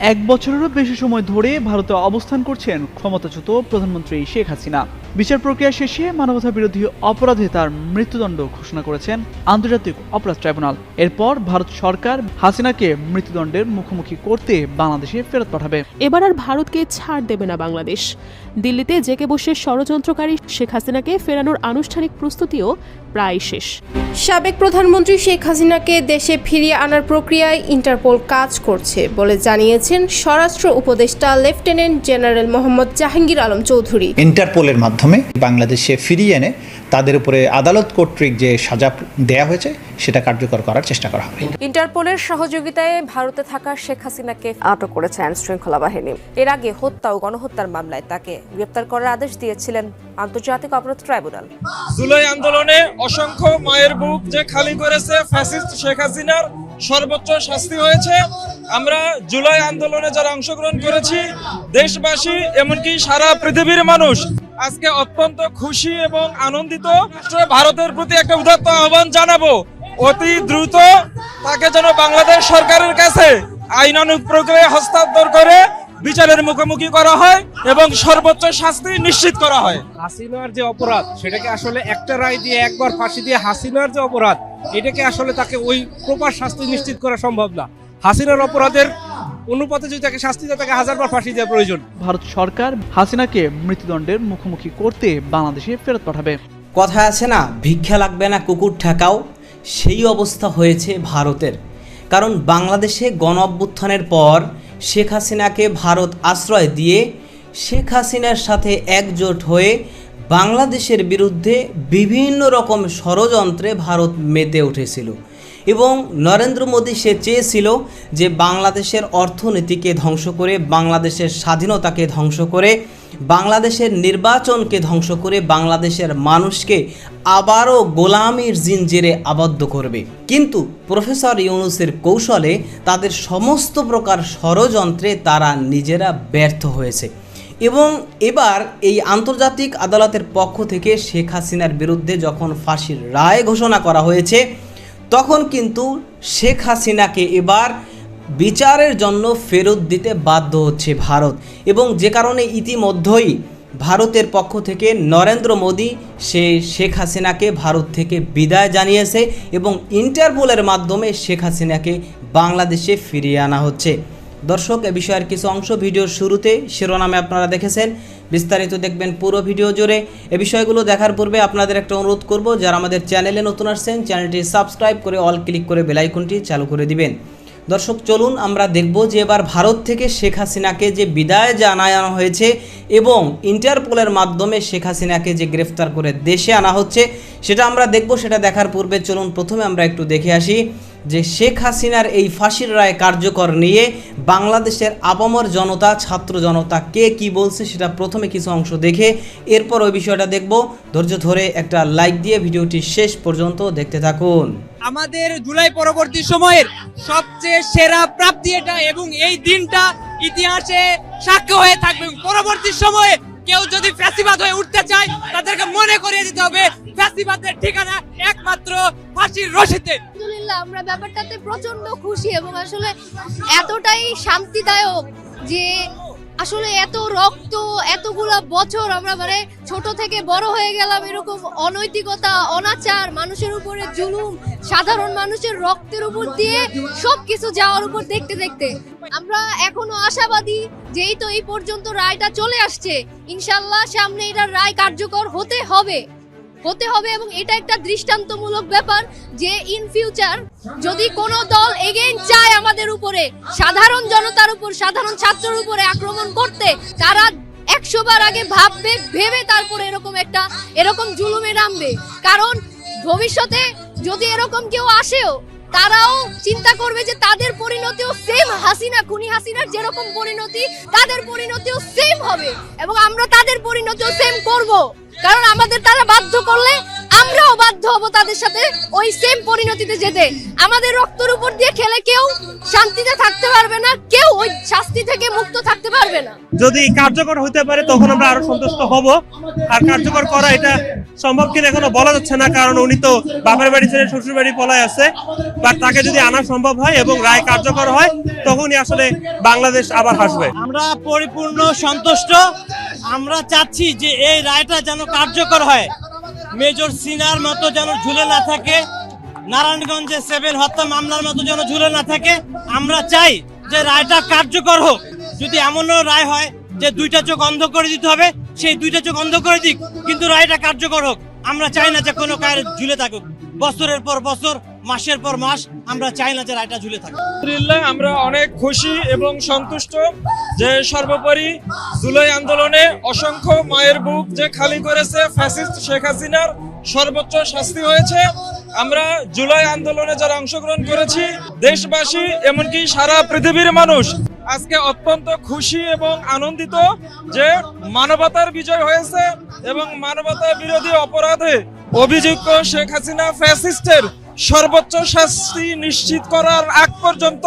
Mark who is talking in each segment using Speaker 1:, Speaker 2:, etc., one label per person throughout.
Speaker 1: এক বছরেরও বেশি সময় ধরে ভারতে অবস্থান করছেন ক্ষমতাচ্যুত প্রধানমন্ত্রী শেখ হাসিনা। বিচার প্রক্রিয়া শেষে মানবতা বিরোধী অপরাধে তার মৃত্যুদণ্ড ঘোষণা করেছেন আন্তর্জাতিক অপরাধ ট্রাইব্যুনাল। এরপর ভারত সরকার হাসিনাকে মৃত্যুদণ্ডের মুখোমুখি করতে বাংলাদেশে ফেরত পাঠাবে।
Speaker 2: এবার আর ভারতকে ছাড় দেবে না বাংলাদেশ। দিল্লিতে জেকে বসে ষড়যন্ত্রকারী শেখ হাসিনাকে ফেরানোর আনুষ্ঠানিক প্রস্তুতিও প্রায় শেষ।
Speaker 3: সাবেক প্রধানমন্ত্রী শেখ হাসিনাকে দেশে ফিরিয়ে আনার প্রক্রিয়ায় ইন্টারপোল কাজ করছে বলে জানিয়েছেন স্বরাষ্ট্র উপদেষ্টা লেফটেন্যান্ট জেনারেল মোহাম্মদ জাহাঙ্গীর আলম চৌধুরী।
Speaker 4: ইন্টারপোলের মাধ্যমে বাংলাদেশে ফিরিয়ে এনে তাদের উপরে আদালত কর্তৃক যে সাজা দেয়া হয়েছে সেটা কার্যকর করার চেষ্টা করা হবে।
Speaker 5: ইন্টারপোলের সহযোগিতায় ভারতে থাকা শেখ হাসিনাকে আটক করেছে আইন শৃঙ্খলা বাহিনী। এর আগে হত্যা ও গণহত্যার মামলায় তাকে গ্রেপ্তার করার আদেশ দিয়েছিলেন আন্তর্জাতিক অপরাধ ট্রাইব্যুনাল।
Speaker 6: জুলাই আন্দোলনে অসংখ্য মায়ের বুক যে খালি করেছে ফ্যাসিস্ট শেখ হাসিনার সর্বোচ্চ শাস্তি হয়েছে। আমরা জুলাই আন্দোলনে যারা অংশগ্রহণ করেছি দেশবাসী এমনকি সারা পৃথিবীর মানুষ আজকে অত্যন্ত খুশি এবং আনন্দিত। ভারতের প্রতি একটা উদাত্ত আহ্বান জানাব। অতি দ্রুত তাকে যেন বাংলাদেশ সরকারের কাছে আইনানুক প্রক্রিয়া হস্তান্তর করে বিচারের মুখোমুখি করা হয় এবং সর্বোচ্চ শাস্তি নিশ্চিত করা হয়।
Speaker 7: হাসিনার যে অপরাধ, সেটাকে আসলে একটা রায় দিয়ে, একবার ফাঁসি দিয়ে হাসিনার যে অপরাধ, এটাকে আসলে তাকে ওই প্রপার শাস্তি নিশ্চিত করা সম্ভব না। হাসিনার অপরাধের অনুপাতে যদি তাকে শাস্তি দেয় তাকে হাজারবার ফাঁসি দেওয়া প্রয়োজন।
Speaker 1: ভারত সরকার হাসিনাকে মৃত্যুদণ্ডের মুখোমুখি করতে বাংলাদেশে ফেরত পাঠাবে।
Speaker 8: কথা আছে না ভিক্ষা লাগবে না কুকুর ঠেকাও। সেই অবস্থা হয়েছে ভারতের। কারণ বাংলাদেশে গণ অভ্যুত্থানের পর শেখ হাসিনাকে ভারত আশ্রয় দিয়ে শেখ হাসিনার সাথে একজোট হয়ে বাংলাদেশের বিরুদ্ধে বিভিন্ন রকম ষড়যন্ত্রে ভারত মেতে উঠেছিল। এবং নরেন্দ্র মোদী সে চেয়েছিল যে বাংলাদেশের অর্থনীতিকে ধ্বংস করে, বাংলাদেশের স্বাধীনতাকে ধ্বংস করে, বাংলাদেশের নির্বাচনকে ধ্বংস করে বাংলাদেশের মানুষকে আবারও গোলামির জিনজিরে আবদ্ধ করবে। কিন্তু প্রফেসর ইউনুসের কৌশলে তাদের সমস্ত প্রকার ষড়যন্ত্রে তারা নিজেরা ব্যর্থ হয়েছে। এবং এবার এই আন্তর্জাতিক আদালতের পক্ষ থেকে শেখ হাসিনার বিরুদ্ধে যখন ফাঁসির রায় ঘোষণা করা হয়েছে তখন কিন্তু শেখ হাসিনাকে এবার বিচারের জন্য ফেরত দিতে বাধ্য হচ্ছে ভারত এবং যে কারণে ইতিমধ্যেই ভারতের পক্ষ থেকে নরেন্দ্র মোদী, সে শেখ হাসিনাকে ভারত থেকে বিদায় জানিয়েছে এবং ইন্টারপোলের মাধ্যমে শেখ হাসিনাকে বাংলাদেশে ফিরিয়ে আনা হচ্ছে। দর্শক, এ বিষয়ের কিছু অংশ ভিডিওর শুরুতে শিরোনামে আপনারা দেখেছেন। বিস্তারিত দেখবেন পুরো ভিডিও জুড়ে। এ বিষয়গুলো দেখার পূর্বে আপনাদের একটা অনুরোধ করব, যারা আমাদের চ্যানেলে নতুন আসছেন, চ্যানেলটি সাবস্ক্রাইব করে অল ক্লিক করে বেলাইকনটি চালু করে দিবেন। দর্শক, চলুন আমরা দেখব যে এবার ভারত থেকে শেখ হাসিনাকে যে বিদায় জানানো হয়েছে এবং ইন্টারপোলের মাধ্যমে শেখ হাসিনাকে যে গ্রেফতার করে দেশে আনা হচ্ছে, সেটা আমরা দেখব, সেটা দেখার পূর্বে চলুন প্রথমে আমরা একটু দেখে আসি। যে শেখ হাসিনার এই ফাঁসির রায় কার্যকর নিয়ে বাংলাদেশের আবামর জনতা, ছাত্র জনতা কে কি বলছে সেটা প্রথমে কিছু অংশ দেখে এরপর ওই বিষয়টা দেখব। ধৈর্য ধরে একটা লাইক দিয়ে ভিডিওটি শেষ পর্যন্ত দেখতে থাকুন।
Speaker 9: আমাদের জুলাই পরবর্তী সময়ের সবচেয়ে সেরা প্রাপ্তি এটা এবং এই দিনটা ইতিহাসে সাক্ষ্য হয়ে থাকবে পরবর্তী সময়ে কেউ যদি ফ্যাসিবাদ হয়ে উঠতে চায়, তাদেরকে মনে করিয়ে দিতে হবে। ফ্যাসিবাদের ঠিকানা একমাত্র ফাঁসির রশিতে।
Speaker 10: আলহামদুলিল্লাহ আমরা ব্যাপারটাতে প্রচণ্ড খুশি এবং আসলে এতটাই শান্তিদায়ক যে আসলে এত রক্ত, এতগুলা বছর আমরা মানে ছোট থেকে বড় হয়ে গেলাম এরকম অনৈতিকতা, অনাচার, মানুষের উপরে জুলুম, সাধারণ মানুষের রক্তের উপর দিয়ে সবকিছু যাওয়ার উপর দেখতে দেখতে। আমরা এখনও আশাবাদী যেই তো এই পর্যন্ত রায়টা চলে আসছে। ইনশাল্লাহ সামনে এটার রায় কার্যকর হতে হবে। হতে হবে এবং এটা একটা দৃষ্টান্তমূলক ব্যাপার যে ইন ফিউচার যদি কোনো দল এগেইন চায় আমাদের উপরে, সাধারণ জনতার উপর, সাধারণ ছাত্রর উপরে আক্রমণ করতে, তারা একশো বার আগে ভাববে, ভেবে তারপরে এরকম একটা, এরকম জুলুমে নামবে। কারণ ভবিষ্যতে যদি এরকম কেউ আসেও তারাও চিন্তা করবে যে তাদের পরিণতিও সেম হাসিনা, খুনি হাসিনার যেরকম পরিণতি, তাদের পরিণতিও সেম হবে। এবং আমরা তাদের পরিণতিও সেম করব। কারণ আমাদের তারা বাধ্য করলে আমরাও বাধ্য হব তাদের সাথে ওই সেম পরিণতিতে যেতে। আমাদের রক্তের উপর দিয়ে খেলে কেউ শান্তিতে থাকতে পারবে না কেউ ওই শাস্তি থেকে মুক্ত থাকতে পারবে না।
Speaker 7: যদি কার্যকর হতে পারে তখন আমরা আরও সন্তুষ্ট হব। আর কার্যকর করা এটা সম্ভব কিনা এখনও বলা যাচ্ছে না কারণ উনি তো বাপের বাড়ি ছেড়ে শ্বশুর বাড়ি পলায় আছে। বাট তাকে যদি আনা সম্ভব হয় এবং রায় কার্যকর হয় তখনই আসলে বাংলাদেশ আবার হাসবে।
Speaker 11: আমরা পরিপূর্ণ সন্তুষ্ট। আমরা চাচ্ছি যে এই রায়টা যেন কার্যকর হয়। মেজর সিনার মতো যেন ঝুলে না থাকে, নারায়ণগঞ্জে সেভেন হত্যা মামলার মতো যেন ঝুলে না থাকে, আমরা চাই যে রায়টা কার্যকর হোক। যদি এমনও রায় হয় যে দুইটা চোখ অন্ধ করে দিতে হবে, সেই দুইটা চোখ অন্ধ করে দিক, কিন্তু রায়টা কার্যকর হোক। আমরা চাই না যে কোনো কার ঝুলে থাকুক। বছরের পর বছর, মাসের পর মাস আমরা চাই না যে রায়টা ঝুলে থাকুক।
Speaker 6: আলহামদুলিল্লাহ, আমরা অনেক খুশি এবং সন্তুষ্ট যে সর্বোপরি জুলাই আন্দোলনে অসংখ্য মায়ের বুক যে খালি করেছে ফ্যাসিস্ট শেখ হাসিনার সর্বোচ্চ শাস্তি হয়েছে। আমরা জুলাই আন্দোলনে যারা অংশগ্রহণ করেছি, দেশবাসী এমনকি সারা পৃথিবীর মানুষ আজকে অত্যন্ত খুশি এবং আনন্দিত যে মানবতার বিজয় হয়েছে এবং মানবতা বিরোধী অপরাধে অভিযুক্ত শেখ হাসিনা ফ্যাসিস্টের সর্বোচ্চ শাস্তি নিশ্চিত করার আগ পর্যন্ত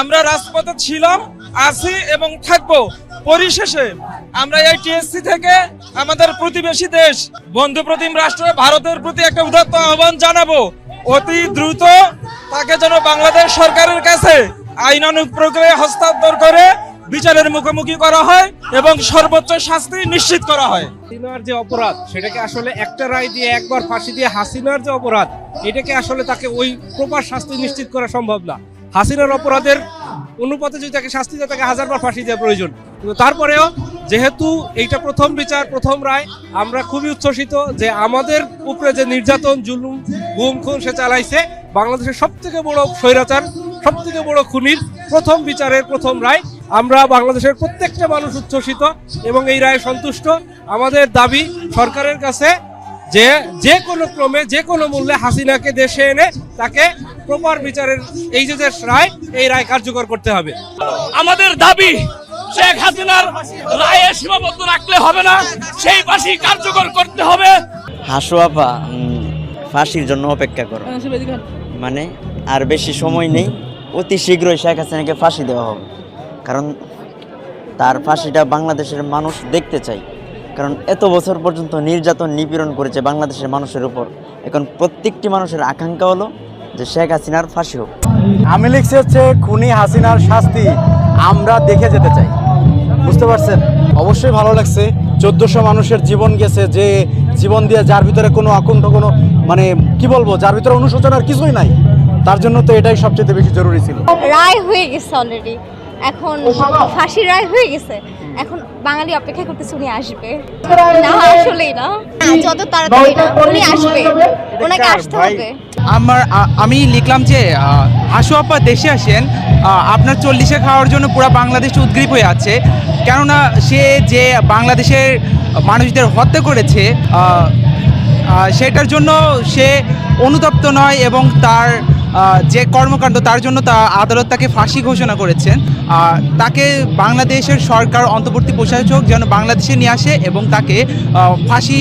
Speaker 6: আমরা রাজপথে ছিলাম, আছি এবং থাকব। পরিশেষে আমরা এই টিএসসি থেকে আমাদের প্রতিবেশী দেশ, বন্ধু প্রতিম রাষ্ট্র ভারতের প্রতি একটা উদাত্ত আহ্বান জানাব। অতি দ্রুত তাকে যেন বাংলাদেশ সরকারের কাছে আইনানুগ প্রক্রিয়া হস্তান্তর করে বিচারের মুখোমুখি করা হয় এবং সর্বোচ্চ শাস্তি নিশ্চিত করা হয়।
Speaker 7: হাসিনার যে অপরাধ, সেটাকে আসলে একটা রায় দিয়ে, একবার ফাঁসি দিয়ে হাসিনার যে অপরাধ, এটাকে আসলে তাকে ওই প্রপার শাস্তি নিশ্চিত করা সম্ভব না। হাসিনার অপরাধের অনুপাতে যদি তাকে শাস্তি দেয়, তাকে হাজারবার ফাঁসি দেওয়া প্রয়োজন। কিন্তু তারপরেও যেহেতু এইটা প্রথম বিচার, প্রথম রায়, আমরা খুবই উচ্ছ্বসিত যে আমাদের উপরে যে নির্যাতন, জুলুম, গুম, খুন সে চালাইছে, বাংলাদেশের সব থেকে বড় স্বৈরাচার সব থেকে বড় খুনির প্রথম বিচারের প্রথম রায় আমরা বাংলাদেশের প্রত্যেকটা মানুষ উচ্ছ্বসিত এবং এই রায়ে সন্তুষ্ট। আমাদের দাবি সরকারের কাছে যে যে কোনো ক্রমে যে কোনো মূল্যে হাসিনাকে দেশে এনে তাকে প্রপার বিচারের এই যে যে রায় এই রায় কার্যকর করতে হবে।
Speaker 11: আমাদের দাবি শেখ হাসিনার রায়ে সীমাবদ্ধ রাখলে হবে না সেই ফাঁসি কার্যকর করতে হবে।
Speaker 12: হাসু আপা ফাঁসির জন্য অপেক্ষা করো। মানে আর বেশি সময় নেই অতি শীঘ্রই শেখ হাসিনাকে ফাঁসি দেওয়া হবে। কারণ তার ফাঁসিটা বাংলাদেশের মানুষ দেখতে চাই কারণ এত বছর পর্যন্ত নির্যাতন নিপীড়ন করেছে বাংলাদেশের মানুষের উপর। এখন প্রত্যেকটি মানুষের আকাঙ্ক্ষা হলো যে শেখ হাসিনার ফাঁসি হোক।
Speaker 11: আমি লিখছি হচ্ছে খুনি হাসিনার শাস্তি আমরা দেখে যেতে চাই। বুঝতে পারছেন? অবশ্যই ভালো লাগছে। চোদ্দশো মানুষের জীবন গেছে যে জীবন দিয়ে যার ভিতরে কোনো আকুণ্ঠ কোনো মানে কি বলব যার ভিতরে অনুশোচনার কিছুই নাই। তার জন্য তো এটাই সবচেয়ে বেশি জরুরি ছিল।
Speaker 10: রায় হয়ে গেছে অলরেডি এখন ফাঁসির রায় হয়ে গেছে। এখন বাঙালি অপেক্ষা করতেছে উনি আসবে। না আসলেই না। যত তাড়াতাড়ি না উনি আসবে। ওনাকে আসতে হবে।
Speaker 11: আমার আমি লিখলাম যে হাসু আপা দেশে আসেন আপনার চল্লিশে খাওয়ার জন্য পুরো বাংলাদেশ উদ্গ্রীব হয়ে আছে। কেননা সে যে বাংলাদেশের মানুষদের হত্যা করেছে সেটার জন্য সে অনুতপ্ত নয় এবং তার যে কর্মকাণ্ড, তার জন্য তা আদালত তাকে ফাঁসি ঘোষণা করেছেন। তাকে বাংলাদেশের সরকার অন্তর্বর্তী প্রশাসক যেন বাংলাদেশে নিয়ে আসে এবং তাকে ফাঁসি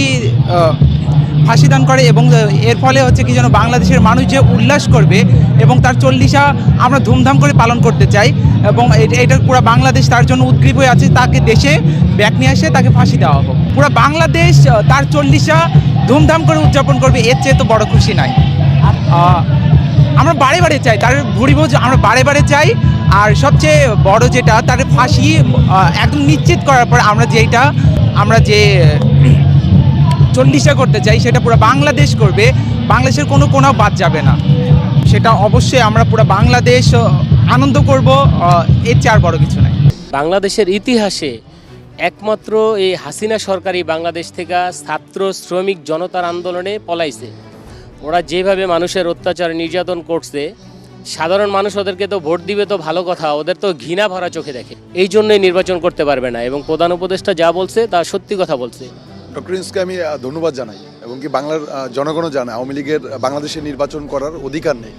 Speaker 11: ফাঁসি দান করে এবং এর ফলে হচ্ছে কি যেন বাংলাদেশের মানুষ যে উল্লাস করবে এবং তার চল্লিশা আমরা ধুমধাম করে পালন করতে চাই এবং এটা পুরো বাংলাদেশ তার জন্য উদ্গ্রীব হয়ে আছে। তাকে দেশে ব্যাক নিয়ে আসে তাকে ফাঁসি দেওয়া হোক। পুরো বাংলাদেশ তার চল্লিশা ধুমধাম করে উদযাপন করবে, এর চেয়ে তো বড় খুশি নাই। আমরা বারে বারে চাই, তার ভুরিভোজ আমরা বারে বারে চাই। আর সবচেয়ে বড় যেটা, তার ফাঁসি একদম নিশ্চিত করার পর আমরা যেটা আমরা যে চল্লিশটা করতে চাই, সেটা পুরো বাংলাদেশ করবে। বাংলাদেশের কোনো কোনো বাদ যাবে না। সেটা অবশ্যই আমরা পুরো বাংলাদেশ আনন্দ করব এর চেয়ে আর বড় কিছু নাই।
Speaker 13: বাংলাদেশের ইতিহাসে একমাত্র এই হাসিনা সরকারই বাংলাদেশ থেকে ছাত্র, শ্রমিক, জনতার আন্দোলনে পলাইছে। ওরা যেভাবে মানুষের অত্যাচার, নির্যাতন করছে, সাধারণ মানুষ ওদেরকে তো ভোট দিবে তো ভালো কথা, ওদের তো ঘৃণা ভরা চোখে দেখে। এই জন্যই নির্বাচন করতে পারবে না এবং প্রধান উপদেষ্টা যা বলছে তা সত্যি কথা বলছে।
Speaker 14: ডক্টর ইউনুসকে আমি ধন্যবাদ জানাই এবং কি বাংলার জনগণও জানে আওয়ামী লীগের বাংলাদেশে নির্বাচন করার অধিকার নেই।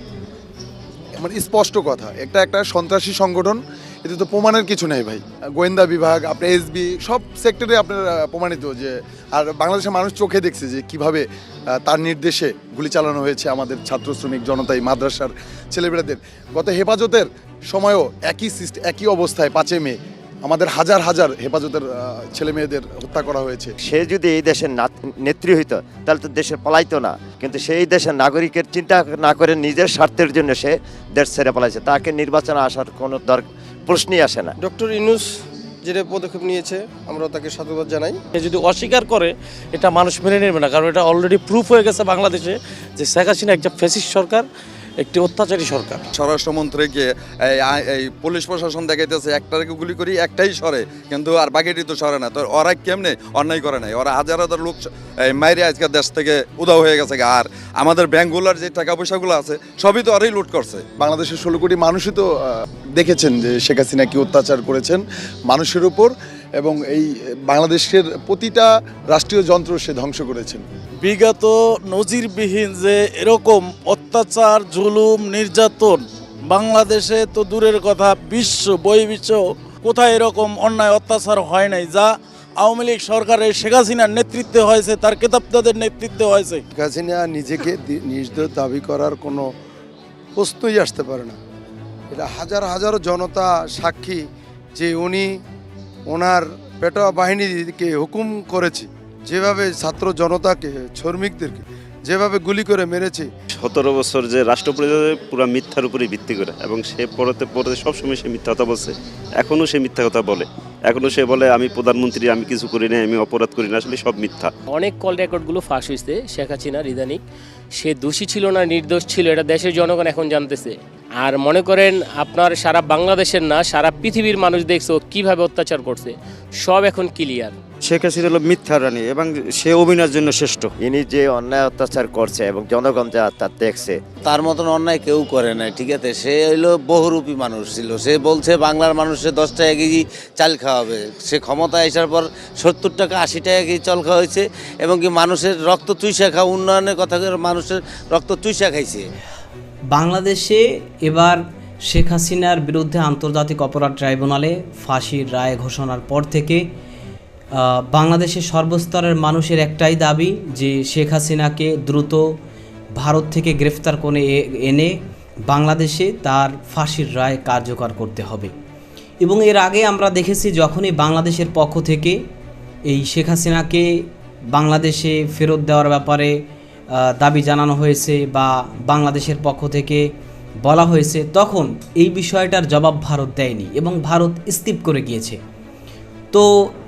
Speaker 14: মানে স্পষ্ট কথা, একটা একটা সন্ত্রাসী সংগঠন এতে তো প্রমাণের কিছু নেই ভাই। গোয়েন্দা বিভাগ আপনার এসবি সব সেক্টরে আপনার প্রমাণিত যে, আর বাংলাদেশের মানুষ চোখে দেখছে যে কীভাবে তার নির্দেশে গুলি চালানো হয়েছে আমাদের ছাত্র শ্রমিক জনতা এই মাদ্রাসার ছেলেমেয়েদের গত হেফাজতের সময়ও একই সিস্ট একই অবস্থায় পাঁচে মে আমাদের হাজার হাজার হেফাজতের ছেলে মেয়েদের হত্যা করা হয়েছে।
Speaker 15: সে যদি এই দেশের না- নেত্রী হইতো তাহলে তো দেশে পালাইতো না। কিন্তু সেই দেশের নাগরিকের চিন্তা না করে নিজের স্বার্থের জন্য সে দেশ ছেড়ে পালাইছে। তাকে নির্বাচনে আসার কোনো দর প্রশ্নই আসে না।
Speaker 16: ডক্টর ইনুস যেটা পদক্ষেপ নিয়েছে আমরা তাকে সাধুবাদ জানাই।
Speaker 17: সে যদি অস্বীকার করে এটা মানুষ মেনে নেবে না কারণ এটা অলরেডি প্রুফ হয়ে গেছে বাংলাদেশে যে শেখ হাসিনা একটা ফেসিস্ট সরকার। একটি অত্যাচারী সরকার।
Speaker 18: স্বরাষ্ট্রমন্ত্রীকে এই এই পুলিশ প্রশাসন দেখাইতেছে একটাকে গুলি করি একটাই সরে। কিন্তু আর বাকিটি তো সরে না। তো ওরা কেমনে? অন্যায় করে নাই। ওরা হাজার হাজার লোক এই মাইরে আজকে দেশ থেকে উদাও হয়ে গেছে আর আমাদের ব্যাংকগুলোর যে টাকা পয়সাগুলো আছে সবই তো ওরাই লুট করছে।
Speaker 14: বাংলাদেশের ষোলো কোটি মানুষই তো দেখেছেন যে শেখ হাসিনা কি অত্যাচার করেছেন। মানুষের উপর এবং এই বাংলাদেশের প্রতিটা রাষ্ট্রীয় যন্ত্র সে ধ্বংস করেছেন।
Speaker 17: বিগত নজিরবিহীন যে এরকম অত্যাচার জুলুম নির্যাতন বাংলাদেশে তো দূরের কথা বিশ্ব বহির্বিশ্ব কোথায় এরকম অন্যায় অত্যাচার হয় নাই যা আওয়ামী লীগ সরকারের শেখ হাসিনার নেতৃত্বে হয়েছে তার কেতাবদাদের নেতৃত্বে হয়েছে।
Speaker 16: শেখ হাসিনা নিজেকে নির্দোষ দাবি করার কোনো প্রশ্নই আসতে পারে না। এটা হাজার হাজার জনতা সাক্ষী যে উনি ওনার পেটোয়া বাহিনীকে হুকুম করেছে যেভাবে ছাত্র জনতাকে শ্রমিকদেরকে যেভাবে গুলি করে মেরেছে।
Speaker 19: সতেরো বছর যে রাষ্ট্রপরিচয় পুরো মিথ্যার উপরে ভিত্তি করে এবং সে পড়তে পড়তে সবসময় সে মিথ্যা কথা বলছে। এখনও সে মিথ্যা কথা বলে। এখনও সে বলে আমি প্রধানমন্ত্রী আমি কিছু করি না আমি অপরাধ করি না আসলে সব মিথ্যা।
Speaker 13: অনেক কল রেকর্ডগুলো ফাঁস হয়েছে শেখ হাসিনার ইদানিক সে দোষী ছিল না নির্দোষ ছিল এটা দেশের জনগণ এখন জানতেছে। আর মনে করেন আপনার সারা বাংলাদেশের না সারা পৃথিবীর মানুষ দেখছে কীভাবে অত্যাচার করছে। সব এখন ক্লিয়ার
Speaker 15: শেখ হাসিনা হলো মিথ্যা রানী এবং সে অভিনয়ের জন্য শ্রেষ্ঠ। ইনি যে অন্যায় অত্যাচার করছে এবং জনগণ যা তার দেখছে
Speaker 20: তার মতন অন্যায় কেউ করে নাই ঠিক আছে? সে হইল বহুরূপী মানুষ ছিল। সে বলছে বাংলার মানুষের দশ টাকা কেজি চাল খাওয়াবে। সে ক্ষমতায় আসার পর সত্তর টাকা আশি টাকা কেজি চাল খাওয়া হয়েছে এবং কি মানুষের রক্ত চুইসা খাওয়া উন্নয়নের কথা মানুষের রক্ত চুইসা খাইছে।
Speaker 8: বাংলাদেশে এবার শেখ হাসিনার বিরুদ্ধে আন্তর্জাতিক অপরাধ ট্রাইব্যুনালে ফাঁসির রায় ঘোষণার পর থেকে বাংলাদেশের সর্বস্তরের মানুষের একটাই দাবি যে শেখ হাসিনাকে দ্রুত ভারত থেকে গ্রেফতার করে এনে বাংলাদেশে তার ফাঁসির রায় কার্যকর করতে হবে। এবং এর আগে আমরা দেখেছি যখনই বাংলাদেশের পক্ষ থেকে এই শেখ হাসিনাকে বাংলাদেশে ফেরত দেওয়ার ব্যাপারে দাবি জানানো হয়েছে বা বাংলাদেশের পক্ষ থেকে বলা হয়েছে, তখন এই বিষয়টার জবাব ভারত দেয়নি এবং ভারত স্থিপ করে গিয়েছে। তো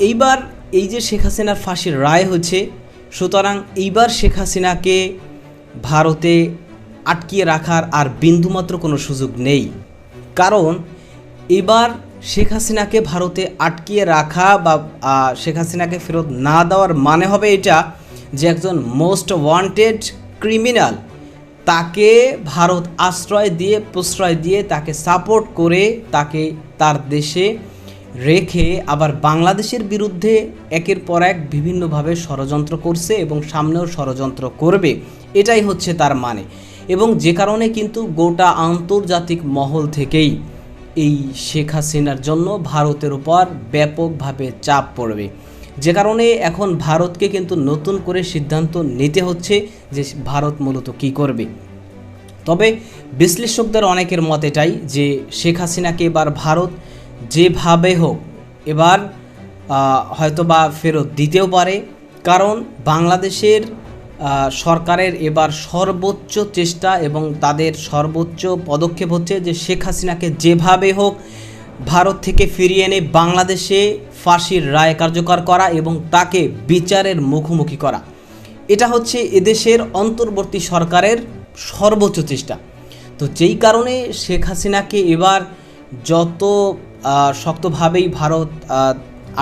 Speaker 8: এইবার এই যে শেখ হাসিনার ফাঁসির রায় হচ্ছে সুতরাং এইবার শেখ হাসিনাকে ভারতে আটকিয়ে রাখার আর বিন্দুমাত্র কোনো সুযোগ নেই। কারণ এবার শেখ হাসিনাকে ভারতে আটকিয়ে রাখা বা শেখ হাসিনাকে ফেরত না দেওয়ার মানে হবে এটা যে একজন মোস্ট ওয়ান্টেড ক্রিমিনাল তাকে ভারত আশ্রয় দিয়ে, প্রশ্রয় দিয়ে তাকে সাপোর্ট করে তাকে তার দেশে রেখে আবার বাংলাদেশের বিরুদ্ধে একের পর এক বিভিন্নভাবে ষড়যন্ত্র করছে এবং সামনেও ষড়যন্ত্র করবে। এটাই হচ্ছে তার মানে। এবং যে কারণে কিন্তু গোটা আন্তর্জাতিক মহল থেকেই এই শেখ হাসিনার জন্য ভারতের উপর ব্যাপকভাবে চাপ পড়বে। যে কারণে এখন ভারতকে কিন্তু নতুন করে সিদ্ধান্ত নিতে হচ্ছে যে ভারত মূলত কী করবে। তবে বিশ্লেষকদের অনেকের মত এটাই যে শেখ হাসিনাকে এবার ভারত যেভাবে হোক এবার হয়তোবা ফেরত দিতেও পারে। কারণ বাংলাদেশের সরকারের এবার সর্বোচ্চ চেষ্টা এবং তাদের সর্বোচ্চ পদক্ষেপ হচ্ছে যে শেখ হাসিনাকে যেভাবে হোক ভারত থেকে ফিরিয়ে এনে বাংলাদেশে ফাঁসির রায় কার্যকর করা এবং তাকে বিচারের মুখোমুখি করা। এটা হচ্ছে এদেশের অন্তর্বর্তী সরকারের সর্বোচ্চ চেষ্টা। তো যেই কারণে শেখ হাসিনাকে এবার যত শক্তভাবেই ভারত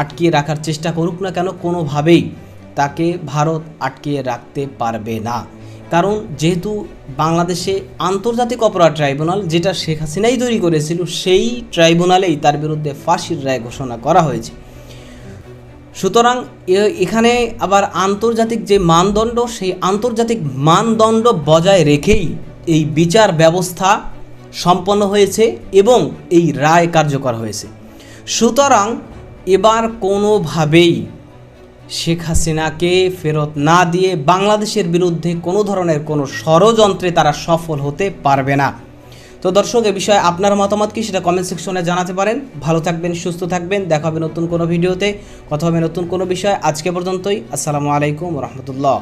Speaker 8: আটকিয়ে রাখার চেষ্টা করুক না কেন, কোনোভাবেই তাকে ভারত আটকিয়ে রাখতে পারবে না। কারণ যেহেতু বাংলাদেশে আন্তর্জাতিক অপরাধ ট্রাইব্যুনাল, যেটা শেখ হাসিনাই তৈরি করেছিল, সেই ট্রাইব্যুনালেই তার বিরুদ্ধে ফাঁসির রায় ঘোষণা করা হয়েছে। সুতরাং এখানে আবার আন্তর্জাতিক যে মানদণ্ড, সেই আন্তর্জাতিক মানদণ্ড বজায় রেখেই এই বিচার ব্যবস্থা সম্পন্ন হয়েছে এবং এই রায় কার্যকর হয়েছে। সুতরাং এবার কোনোভাবেই শেখ হাসিনাকে ফেরত না দিয়ে বাংলাদেশের বিরুদ্ধে কোনো ধরনের কোনো ষড়যন্ত্রে তারা সফল হতে পারবে না। তো দর্শক, এ বিষয়ে আপনার মতামত কি সেটা কমেন্ট সেকশনে জানাতে পারেন। ভালো থাকবেন, সুস্থ থাকবেন, দেখা হবে নতুন কোনো ভিডিওতে কথা হবে নতুন কোনো বিষয়। আজকে পর্যন্তই। আসসালামু আলাইকুম রহমতুল্লাহ।